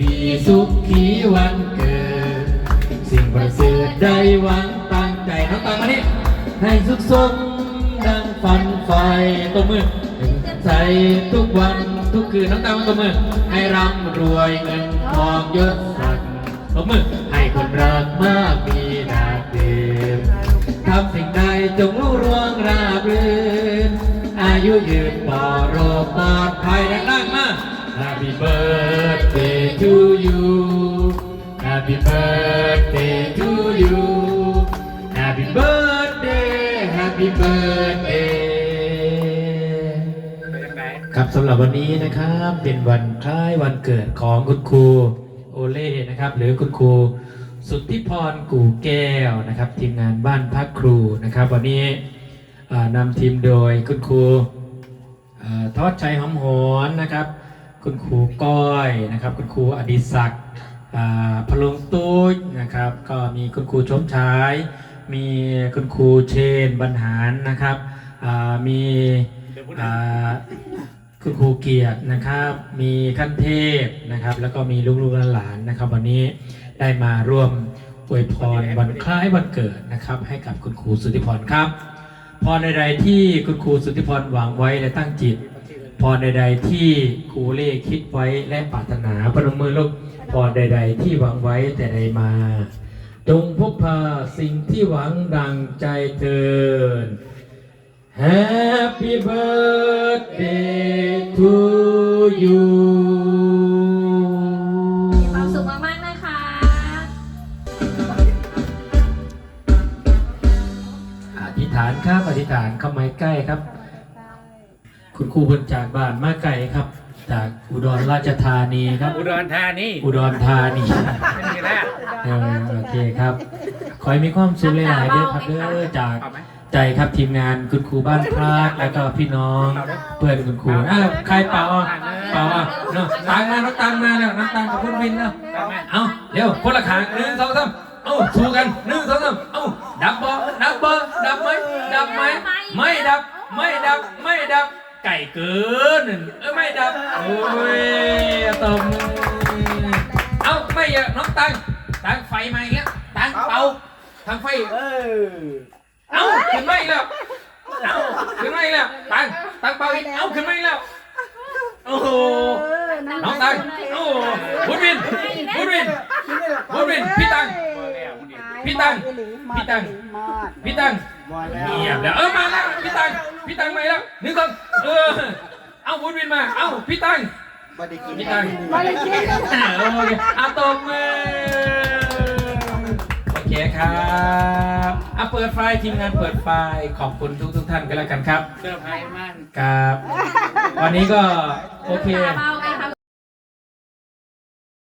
ดีสุขีวันเกิด สิ่งประเสริฐได้หวังตั้งใจน้องตังมานี่ให้สุขสมดังฝันไฟตัวมือใส่ทุกวันทุกคืนน้องตังมาตัวมือให้ร่ำรวยเงินทองยศศักดิ์ตัวมือให้คนรักมากมีนาเดิมทำสิ่งใดจงรุ่งเรืองราบรื่นอายุยืนปลอดโรคปลอดภัยแรงๆมา Happy birthday to you Happy birthday to you Happy birthday Happy birthday ครับสำหรับวันนี้นะครับเป็นวันคล้ายวันเกิดของคุณครูโอเล่นะครับ หรือคุณครูสุทธิพรกู่แก้วนะครับ ทีมงานบ้านพักครูนะครับ วันนี้อ่านำทีมโดยคุณครูเอ่อทอดชัยหอมหวนนะครับ คุณครูก้อยนะครับ คุณครูอดิศักดิ์พลงตุ้ยนะครับ ก็มีคุณครูชมชาย มีคุณครูเชนบรรหารนะครับมีคุณครูเกียรตินะครับ มีขั้นเทพนะครับ แล้วก็มีลูกๆหลานๆนะครับ วันนี้ได้มาร่วมอวยพรวันคล้ายวันเกิดนะครับ ให้กับคุณครูสุธิพรครับพรใดๆที่คุณครูสุธิพรหวังไว้และตั้งจิต พรใด ๆ ที่ครูเล่คิดไว้และปรารถนาพนมมือลูกพรใด ๆ ที่หวังไว้แต่ใดมา จงพบพาสิ่งที่หวังดังใจเถิน Happy birthday to you มีความสุขมากๆนะคะ อธิษฐานครับอธิษฐานเข้ามาใกล้ครับ คุณครูเพิ่นจากบ้านมาไกลครับ จากอุดรราชธานีครับ อุดรธานีอุดรธานีนี่แหละเออโอเคครับ ขอให้มีความสุขหลายๆด้วยครับเด้อจากเอาไหม ใจครับทีมงานคุณครูบ้านพระแล้วก็พี่น้องเพื่อนคุณครูอ้าวใครเป่าอะเป่าอะเนาะตังมาน้องตังมาแล้วน้องตังกับคุณวินเนาะเอาไหมเอาเร็วคนละขางหนึ่งสองสามเอ้าสู้กันหนึ่งสองสามเอ้าดับบ่ดับบ่ดับไหมดับไหมไม่ดับไม่ดับไม่ดับไก่ เกิน เออไม่ดับ โอ้ยตบมือเอาไม่เยอะน้องตัง ตังไฟมาอย่างเงี้ยตังเป่าทางไฟ เออ เอ้าขึ้นมาอีกแล้ว เอ้าขึ้นมาอีกแล้ว ตัง ตังเป่าอีก เอ้าขึ้นมาอีกแล้ว โอ้โห น้องตัง โอ้โหบุญวินบุญวินบุญวินพี่ตังบ่แล้วมึงดิพี่ตัง พี่ตัง พี่ตัง บ่แล้วเงียบแล้ว เออมาแล้วพี่ตังพี่ตังมาแล้วหนึ่งสองเออเอาบุญวินมา เอ้าพี่ตังบ่ได้กินพี่ตังมาเลยกินโอเคเอาตบมือโอเคครับเอาเปิดไฟล์ทีมงานเปิดไฟล์ขอบคุณทุกทุกๆท่านกันแล้วกันครับเสื้อร์ไผ่มันครับ วันนี้ก็โอเคเบา